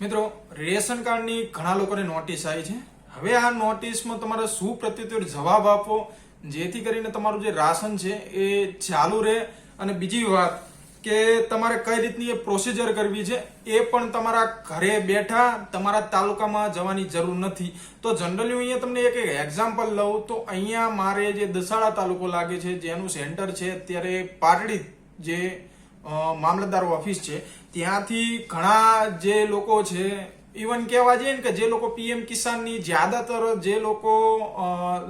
મિત્રો, રેશન કાર્ડની ઘણા લોકોને નોટિસ આવી છે. હવે આ નોટિસમાં તમારે શું પ્રત્યુત્તર જવાબ આપવો? જેથી કરીને તમારું જે રાશન છે એ ચાલુ રહે. અને બીજી વાત કે તમારે કઈ રીતની એ પ્રોસિજર કરવી છે એ પણ તમારા ઘરે બેઠા તમારા તાલુકામાં જવાની જરૂર નથી. તો જનરલી હું અહીંયા તમને એક એક્ઝામ્પલ લઉં તો અહીંયા મારે જે દસાડા તાલુકો લાગે છે, જેનું સેન્ટર છે, અત્યારે પાટડી જે મામલતદાર ઓફિસ છે ત્યાંથી ઘણા જે લોકો છે ઇવન કહેવા જઈએ ને કે જે લોકો પીએમ કિસાનની જ્યાદાતર જે લોકો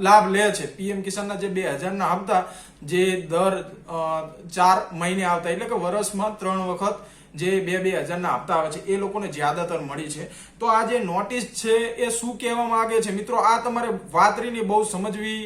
લાભ લે છે પીએમ કિસાનના જે બે હજારના હપ્તા, જે દર ચાર મહિને આવતા, એટલે કે વર્ષમાં ત્રણ વખત જે બે બે હજારના હપ્તા આવે છે, એ લોકોને જ્યાદાતર મળી છે. તો આ જે નોટિસ છે, એ શું કહેવા માંગે છે? મિત્રો, આ તમારે વાતરીની બહુ સમજવી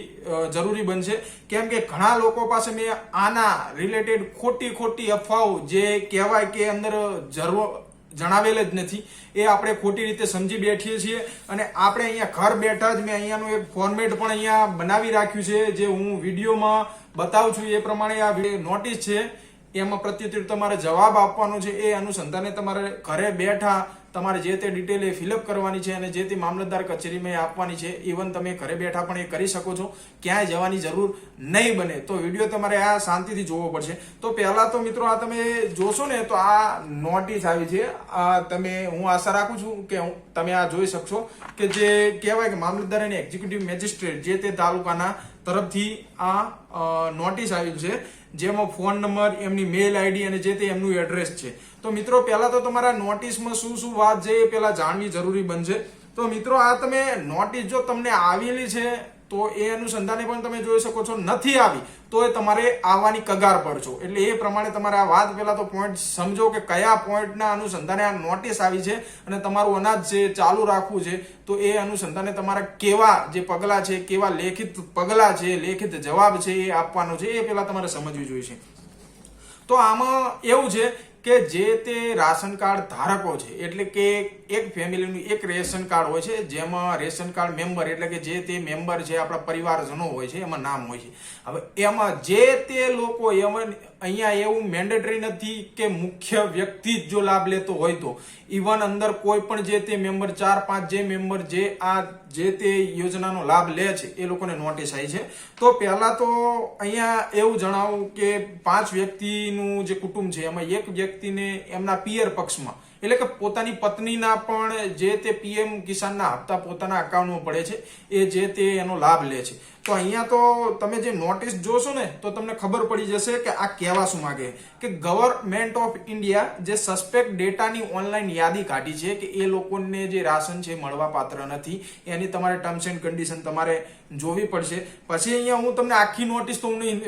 જરૂરી બનશે. કેમ કે ઘણા લોકો પાસે મેં આના રિલેટેડ ખોટી ખોટી અફવાઓ જે કહેવાય કે અંદર જરૂર જણાવેલ જ નથી. એ આપણે ખોટી રીતે સમજી બેઠીએ છીએ અને આપણે અહીંયા ઘર બેઠા જ મેં અહીંયાનું એક ફોર્મેટ પણ અહીંયા બનાવી રાખ્યું છે, જે હું વિડીયોમાં બતાવું છું. એ પ્રમાણે આ નોટિસ છે. એમાં પ્રત્યુત્તર તમારે જવાબ આપવાનો છે. એ અનુસંધાને તમારે ઘરે બેઠા તમારે જે તે ડિટેલ એ ફિલઅપ કરવાની છે અને જે તે મામલતદાર કચેરીમાં એ આપવાની છે ઇવન તમે ઘરે બેઠા પણ એ કરી શકો છો. ક્યાંય જવાની જરૂર નહીં બને. તો વીડિયો તમારે આ શાંતિથી જોવો પડશે. તો પહેલા તો મિત્રો આ તમે જોશો ને, તો આ નોટિસ આવી છે. આ તમે, હું આશા રાખું છું કે તમે આ જોઈ શકશો કે જે કહેવાય કે મામલતદાર અને એક્ઝિક્યુટિવ મેજિસ્ટ્રેટ જે તે તાલુકાના તરફથી આ નોટિસ આવી છે, જેમાં ફોન નંબર એમની મેલ આઈડી અને જે તે એમનું એડ્રેસ છે. તો મિત્રો, પહેલા તો તમારા નોટિસમાં શું શું વાત છે એ પહેલા જાણવી જરૂરી બનશે. તો મિત્રો, આ તમે નોટિસ જો તમને આવેલી છે તો એ અનુસંધાને પણ તમે જોઈ શકો છો, નથી આવી. તો એ તમારે આવવાની કગાર પર છો. એટલે એ પ્રમાણે તમારે આ વાત પહેલા તો પોઈન્ટ સમજો કે કયા પોઈન્ટના અનુસંધાને આ નોટિસ આવી છે અને તમારું અનાજ છે ચાલુ રાખવું છે, તો એ અનુસંધાને તમારા કેવા જે પગલાં છે, કેવા લેખિત પગલાં છે, લેખિત જવાબ છે એ આપવાનો છે, એ પહેલા તમારે સમજવી જોઈશે. તો આમાં એવું છે કે જે તે રાશન કાર્ડ ધારકો છે, એટલે કે એક ફેમિલીનું એક રેશન કાર્ડ હોય છે, જેમાં રેશન કાર્ડ મેમ્બર એટલે કે જે તે મેમ્બર છે, આપણા પરિવારજનો હોય છે, એમાં નામ હોય છે. હવે એમાં જે તે લોકો એમાં અહીંયા એવું મેન્ડેટરી નથી કે મુખ્ય વ્યક્તિ જ જો લાભ લેતો હોય તો. ઇવન અંદર કોઈ પણ જે તે મેમ્બર, ચાર, પાંચ જે મેમ્બર જે આ જે તે યોજનાનો લાભ લે છે, એ લોકોને નોટિસ આવી છે. તો પહેલાં તો અહીંયા એવું જણાવું કે પાંચ વ્યક્તિનું જે કુટુંબ છે, એમાં એક વ્યક્તિને એમના પિયર પક્ષમાં. એટલે કે પોતાની પત્નીના પણ જે તે પીએમ કિસાનના હપ્તા પોતાના અકાઉન્ટમાં પડે છે, એ જે તે એનો લાભ લે છે. તો અહીંયા તો તમે જે નોટિસ જોશો ને, તો તમને ખબર પડી જશે કે આ કહેવા શું માગે. કે ગવર્મેન્ટ ઓફ ઇન્ડિયા જે સસ્પેક્ટ ડેટાની ઓનલાઈન યાદી કાઢી છે કે એ લોકોને જે રાશન છે મળવા પાત્ર નથી, એની તમારે ટર્મ્સ એન્ડ કન્ડિશન તમારે જોવી પડશે. પછી અહીંયા હું તમને આખી નોટિસ તો હું નહીં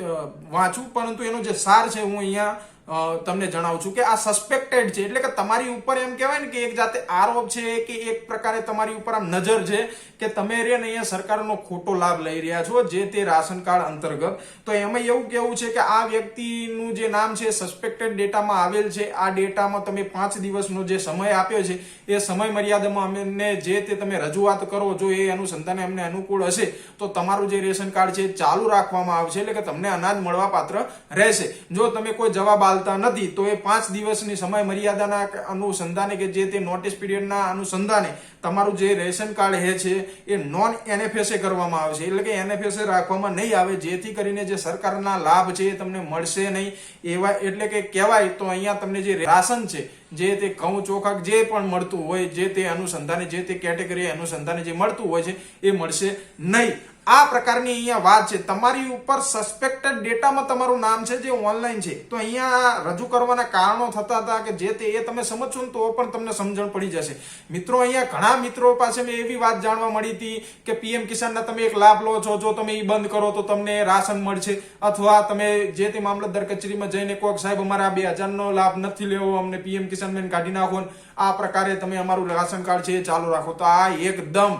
વાંચું, પરંતુ એનો જે સાર છે હું અહીંયા તમને જણાવું છું કે આ સસ્પેક્ટેડ છે. એટલે કે તમારી ઉપર એમ કહેવાય ને કે એક જાતે આરોપ છે કે એક પ્રકારે તમારી ઉપર આમ નજર છે કે તમે રે ને અહીંયા સરકારનો ખોટો લાભ લઈ રહ્યા છો જે તે રાશન કાર્ડ અંતર્ગત. તો એમાં એવું કેવું છે કે આ વ્યક્તિનું જે નામ છે સસ્પેક્ટેડ ડેટામાં આવેલ છે. આ ડેટામાં તમે પાંચ દિવસનો જે સમય આપ્યો છે, એ સમય મર્યાદામાં અમને જે તે તમે રજૂઆત કરો જો એ અનુસંધાને અમને અનુકૂળ હશે. તો તમારું જે રેશન કાર્ડ છે ચાલુ રાખવામાં આવશે. એટલે કે તમને અનાજ મળવા પાત્ર રહેશે. જો તમે કોઈ જવાબ આલતા નથી, તો એ પાંચ દિવસની સમય મર્યાદાના અનુસંધાને કે જે તે નોટિસ પીરિયડના અનુસંધાને તમારું જે રેશન કાર્ડ હે છે, એ નોન એનએફએસએ કરવામાં આવશે એટલે કે એનએફએસએ રાખવામાં નહીં આવે, જેથી કરીને જે સરકારના લાભ છે એ તમને મળશે નહીં. એવા એટલે કે કહેવાય તો અહીંયા તમને જે રાશન છે જે તે ઘઉં ચોખા જે પણ મળતું હોય, જે તે અનુસંધાને, જે તે કેટેગરી અનુસંધાને જે મળતું હોય છે, એ મળશે નહીં. આ પ્રકારની અહીંયા વાત છે. તમારી ઉપર સસ્પેક્ટેડ ડેટામાં તમારું નામ છે, જે ઓનલાઈન છે. તો અહીંયા રજૂ કરવાના કારણો થતા હતા કે જે તે એ તમે સમજશો ને તો પણ તમને સમજણ પડી જશે. મિત્રો, અહીંયા ઘણા મિત્રો પાસે મેં એવી વાત જાણવા મળી હતી કે પીએમ કિસાનના તમે એક લાભ લો છો. જો તમે એ બંધ કરો તો તમને રાશન મળશે. અથવા તમે જે તે મામલતદાર કચેરીમાં જઈને કોક સાહેબ અમારે આ બે હજારનો લાભ નથી લેવો, અમને પીએમ કિસાન બેન કાઢી નાખો આ પ્રકારે તમે અમારું રાશન કાર્ડ છે ચાલુ રાખો. તો આ એકદમ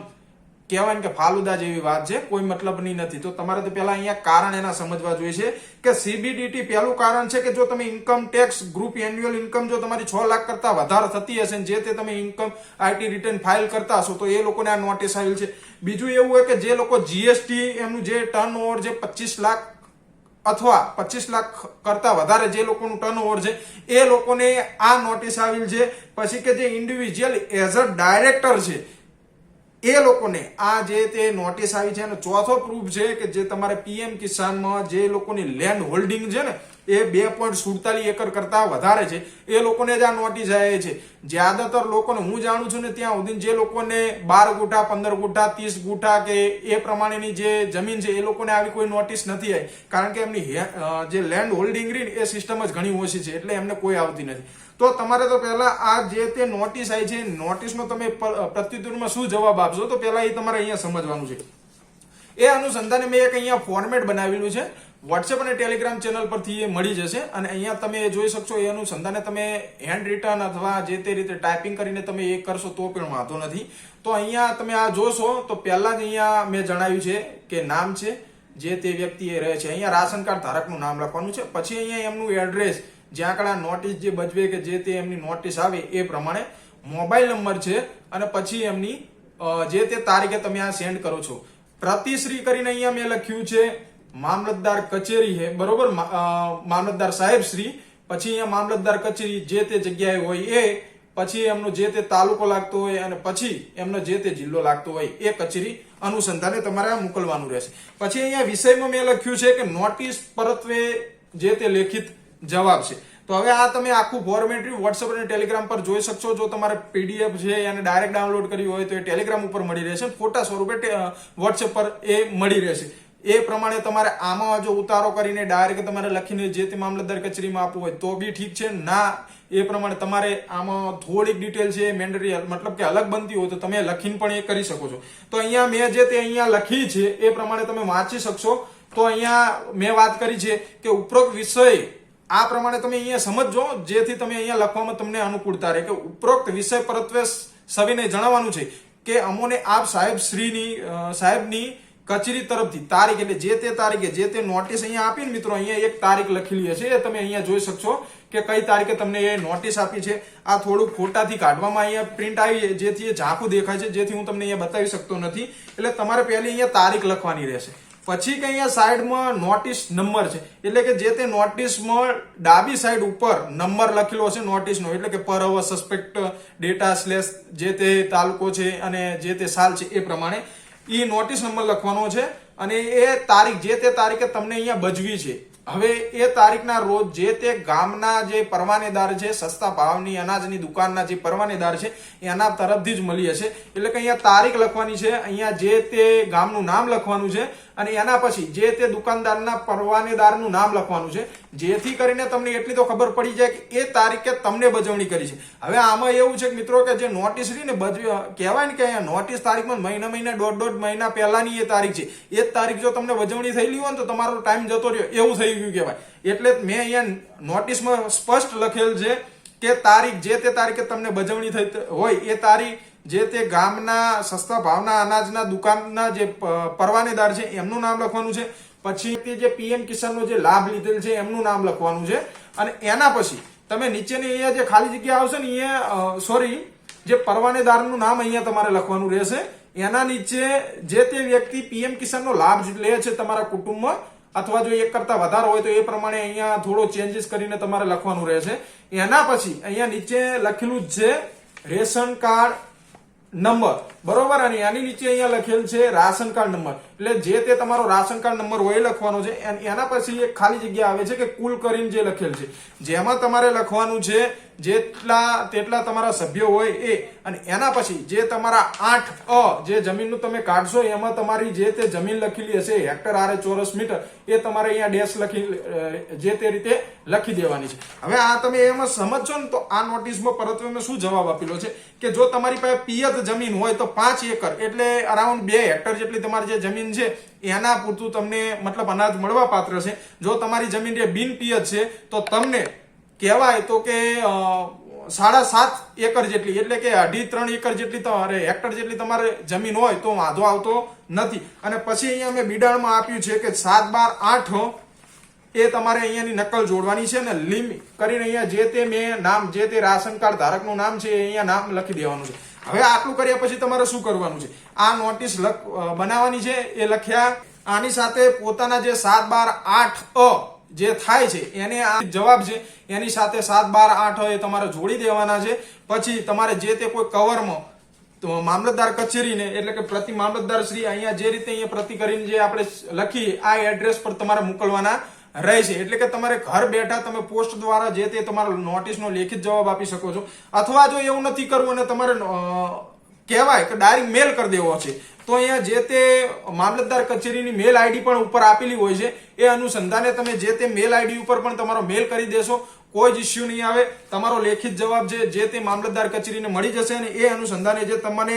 કહેવાય કે ફાલુદા જેવી વાત છે, કોઈ મતલબની નથી. તો તમારે તો પહેલા અહીંયા કારણ એના સમજવા જોઈએ છે કે સીબીડીટી પહેલું કારણ છે કે જો તમે income tax group annual income જો તમારી છ લાખ કરતા વધારે થતી હશે જે તે તમે ઇન્કમ આઈટી રિટર્ન ફાઇલ કરતા હશો, તો એ લોકોને આ નોટિસ આવેલ છે. બીજું એવું હોય કે જે લોકો જીએસટી એમનું જે ટર્ન ઓવર જે પચીસ લાખ અથવા પચીસ લાખ કરતા વધારે જે લોકોનું ટર્નઓવર છે, એ લોકોને આ નોટિસ આવેલ છે. પછી કે જે ઇન્ડિવિજ્યુઅલ એઝ અ ડાયરેક્ટર છે, એ લોકોને આ જે તે નોટિસ આવી છે અને ચોથો પ્રૂફ છે કે જે તમારે પીએમ કિસાનમાં જે લોકોની લેન્ડ હોલ્ડિંગ છે ને એ બે પોઈન્ટ સુડતાલીસ એકર કરતા વધારે છે. એ લોકોને જ આ નોટિસ આવે છે. જ્યાદાતર લોકોને હું જાણું છું ને ત્યાં સુધી જે લોકોને બાર ગુઠા, પંદર ગુઠા, ત્રીસ ગુઠા કે એ પ્રમાણેની જે જમીન છે, એ લોકોને આવી કોઈ નોટિસ નથી આવી કારણ કે એમની જે લેન્ડ હોલ્ડિંગ રહી એ સિસ્ટમ જ ઘણી ઓછી છે, એટલે એમને કોઈ આવતી નથી. તો તમારે તો પહેલા આ જે તે નોટિસ આવી છે નોટિસનો તમે પ્રત્યુત્તરમાં શું જવાબ આપશો? તો પહેલા એ તમારે અહીંયા સમજવાનું છે. એ અનુસંધાને મેં એક અહીંયા ફોર્મેટ બનાવેલું છે. વોટ્સએપ અને ટેલિગ્રામ ચેનલ પરથી એ મળી જશે અને અહીંયા તમે જોઈ શકશો એ અનુસંધાને તમે હેન્ડ રિટર્ન અથવા જે તે રીતે ટાઈપિંગ કરીને તમે એ કરશો તો પણ વાંધો નથી. તો અહીંયા તમે આ જોશો, તો પહેલા જ અહીંયા મેં જણાવ્યું છે કે નામ છે, જે તે વ્યક્તિ એ રહે છે. અહીંયા રાશન કાર્ડ ધારકનું નામ લખવાનું છે. પછી અહીંયા એમનું એડ્રેસ જ્યાં આગળ નોટિસ જે બજવે કે જે તે એમની નોટિસ આવે એ પ્રમાણે મોબાઈલ નંબર છે અને પછી એમની જે તે તારીખે તમે આ સેન્ડ કરો છો. પ્રતિશ્રી કરીને અહીંયા મેં લખ્યું છે મામલતદાર કચેરી હે બરોબર? મામલતદાર સાહેબ શ્રી, પછી અહીંયા મામલતદાર કચેરી જે તે જગ્યાએ હોય એ, પછી એમનો જે તે તાલુકો લાગતો હોય અને પછી એમનો જે તે જિલ્લો લાગતો હોય એ કચેરી અનુસંધાને તમારે મોકલવાનું રહેશે. પછી અહીંયા વિષયમાં મેં લખ્યું છે કે નોટિસ પરત્વે જે તે લેખિત જવાબ છે. તો હવે આ તમે આખું ફોર્મેટરી વોટ્સઅપ અને ટેલિગ્રામ પર જોઈ શકશો. જો તમારે પીડીએફ છે એને ડાયરેક્ટ ડાઉનલોડ કરવી હોય તો એ ટેલિગ્રામ ઉપર મળી રહેશે ફોટા સ્વરૂપે વોટ્સએપ પર એ મળી રહેશે. એ પ્રમાણે તમારે આમાં જો ઉતારો કરીને ડાયરેક્ટ તમારે લખીને જે તે મામલતદાર કચેરીમાં આપવું હોય તો બી ઠીક છે. ના, એ પ્રમાણે તમારે આમાં થોડીક ડિટેલ છે મેન્ડરી મતલબ કે અલગ બનતી હોય તો તમે લખીને પણ એ કરી શકો છો. તો અહીંયા મેં જે તે અહીંયા લખી છે, એ પ્રમાણે તમે વાંચી શકશો. તો અહીંયા મેં વાત કરી છે કે ઉપરોક્ત વિષય, આ પ્રમાણે તમે અહીંયા સમજજો જેથી તમે અહીંયા લખવામાં તમને અનુકૂળતા રહે. કે ઉપરોક્ત વિષય પરત્વે સવિને જણાવવાનું છે કે અમોને આપ સાહેબ શ્રીની સાહેબની કચેરી તરફથી. તારીખ એટલે જે તે તારીખે, જે તે નોટિસ અહીંયા આપી ને મિત્રો, અહીંયા એક તારીખ લખેલી હશે. એ તમે અહીંયા જોઈ શકશો કે કઈ તારીખે તમને એ નોટિસ આપી છે. આ થોડુંક ફોટાથી કાઢવામાં અહીંયા પ્રિન્ટ આવી જેથી એ ઝાંખું દેખાય છે. જેથી હું તમને અહીંયા બતાવી શકતો નથી. એટલે તમારે પહેલી અહીંયા તારીખ લખવાની રહેશે. પછી કે અહીંયા સાઈડમાં નોટિસ નંબર છે. એટલે કે જે તે નોટિસમાં ડાબી સાઈડ ઉપર નંબર લખેલો હશે નોટિસનો એટલે કે પર અવર સસ્પેક્ટ ડેટા સ્લેશ જે તે તાલુકો છે અને જે તે સાલ છે, એ પ્રમાણે. એ નોટિસ નંબર લખવાનો છે અને એ તારીખ, જે તે તારીખે તમને અહીંયા બજવી છે. હવે એ તારીખના રોજ જે તે ગામના જે પરવાનેદાર છે, સસ્તા ભાવની અનાજની દુકાનના જે પરવાનેદાર છે, એના તરફથી જ મળી હશે. એટલે કે અહીંયા તારીખ લખવાની છે, અહીંયા જે તે ગામનું નામ લખવાનું છે અને એના પછી જે તે દુકાનદારના પરવાનેદારનું નામ લખવાનું છે, જેથી કરીને તમને એટલી તો ખબર પડી જાય કે એ તારીખે તમને બજવણી કરી છે. હવે આમાં એવું છે કે મિત્રો કે જે નોટિસ રહી ને કહેવાય ને કે અહીંયા નોટિસ તારીખમાં મહિના મહિના દોઢ દોઢ મહિના પહેલાની એ તારીખ છે. એ તારીખ જો તમને બજવણી થયેલી હોય ને તો તમારો ટાઈમ જતો રહ્યો. એવું થઈ ગયું કહેવાય. એટલે મેં અહીંયા નોટિસમાં સ્પષ્ટ લખેલ છે કે તારીખ જે તે તારીખે તમને બજવણી થઈ, હોય એ તારીખ જે તે ગામના સસ્તા ભાવના અનાજના દુકાનના જે પરવાનેદાર છે, એમનું નામ લખવાનું છે. પછી તે જે પીએમ કિસાનનો જે લાભ લીધેલ છે, એમનું નામ લખવાનું છે. અને એના પછી તમે નીચેની અહીંયા જે ખાલી જગ્યા આવશે ને, અહીંયા સોરી જે પરવાનેદારનું નામ અહીંયા તમારે લખવાનું રહેશે. એના નીચે જે તે વ્યક્તિ પીએમ કિસાનનો લાભ લે છે તમારા કુટુંબમાં, અથવા જો એક કરતા વધારે હોય તો એ પ્રમાણે અહીંયા થોડો ચેન્જીસ કરીને તમારે લખવાનું રહેશે. એના પછી અહીંયા નીચે લખેલું જ છે, રેશન કાર્ડ નંબર. બરોબર? અને આની નીચે અહીંયા લખેલ છે રાશન કાર્ડ નંબર. એટલે જે તે તમારો રાશન કાર્ડ નંબર હોય લખવાનો છે. એન- પછી એક ખાલી જગ્યા આવે છે કે કુલ કરીને જે લખેલ છે. જેમાં તમારે લખવાનું છે જેટલા, તેટલા તમારા સભ્યો હોય એ. અને એના પછી જે તમારા આઠ અ જે જમીનનું તમે કાઢશો, એમાં તમારી જે તે જમીન લખેલી હશે, હેક્ટર આરે ચોરસ મીટર, એ તમારે અહીંયા ડેશ લખી જે તે રીતે લખી દેવાની છે. હવે આ તમે એમાં સમજશો ને તો આ નોટિસમાં પરત મેં શું જવાબ આપેલો છે? કે જો તમારી પાસે પિયત જમીન હોય તો પાંચ એકર, એટલે અરાઉન્ડ બે હેક્ટર જેટલી તમારી જે જમીન છે, એના પૂરતું તમને મતલબ અનાજ મળવા પાત્ર છે. જો તમારી જમીન જે બિનપિયત છે, તો તમને કહેવાય તો કે સાડા સાત એકર જેટલી, એટલે કે અઢી ત્રણ એકર જેટલી તમારે હેક્ટર જેટલી તમારે જમીન હોય તો વાંધો આવતો નથી. અને પછી અહીંયા મેં બિડાણમાં આપ્યું છે કે સાત બાર આઠ એ તમારે અહીંયાની નકલ જોડવાની છે ને લીમ કરીને અહીંયા જે તે મેં નામ, જે તે રાશન કાર્ડ ધારકનું નામ છે અહીંયા નામ લખી દેવાનું છે. હવે આટલું કર્યા પછી તમારે શું કરવાનું છે? આ નોટિસ બનાવવાની છે, એ લખ્યા. આની સાથે પોતાના જે સાત બાર આઠ અ જે થાય છે, એને આ જવાબ છે, એની સાથે સાત બાર આઠ એ તમારે જોડી દેવાના છે. પછી તમારે જે તે કોઈ કવરમાં, તો મામલતદાર કચેરીને, એટલે કે પ્રતિ મામલતદાર શ્રી અહીંયા જે રીતે અહીંયા પ્રતિ કરીને જે આપણે લખી, આ એડ્રેસ પર તમારે મોકલવાના. રહેશે એટલે કે તમારે ઘર બેઠા તમે પોસ્ટ દ્વારા જે તે તમારા નોટિસનો લેખિત જવાબ આપી શકો છો. અથવા જો એવું નથી કરવું અને તમારે કહેવાય કે ડાયરેક્ટ મેલ કરી દેવો છે, તો અહીંયા જે તે મામલતદાર કચેરીની મેલ આઈડી પણ ઉપર આપેલી હોય છે. એ અનુસંધાને તમે જે તે મેલ આઈડી ઉપર પણ તમારો મેલ કરી દેશો. કોઈ જ ઇસ્યુ નહીં આવે. તમારો લેખિત જવાબ જે જે તે મામલતદાર કચેરીને મળી જશે અને એ અનુસંધાને જે તમને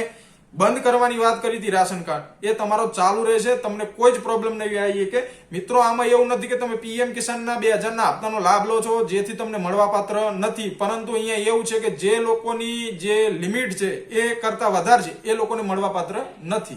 બંધ કરવાની વાત કરી હતી રાશન કાર્ડ. એ તમારો ચાલુ રહેશે, તમને કોઈ જ પ્રોબ્લેમ નહીં આવી કે, મિત્રો, આમાં એવું નથી કે તમે પીએમ કિસાનના બે હજારના હપ્તાનો લાભ લો છો, જેથી તમને મળવાપાત્ર નથી. પરંતુ અહીંયા એવું છે કે જે લોકોની જે લિમિટ છે, એ કરતા વધારે છે. એ લોકોને મળવાપાત્ર નથી.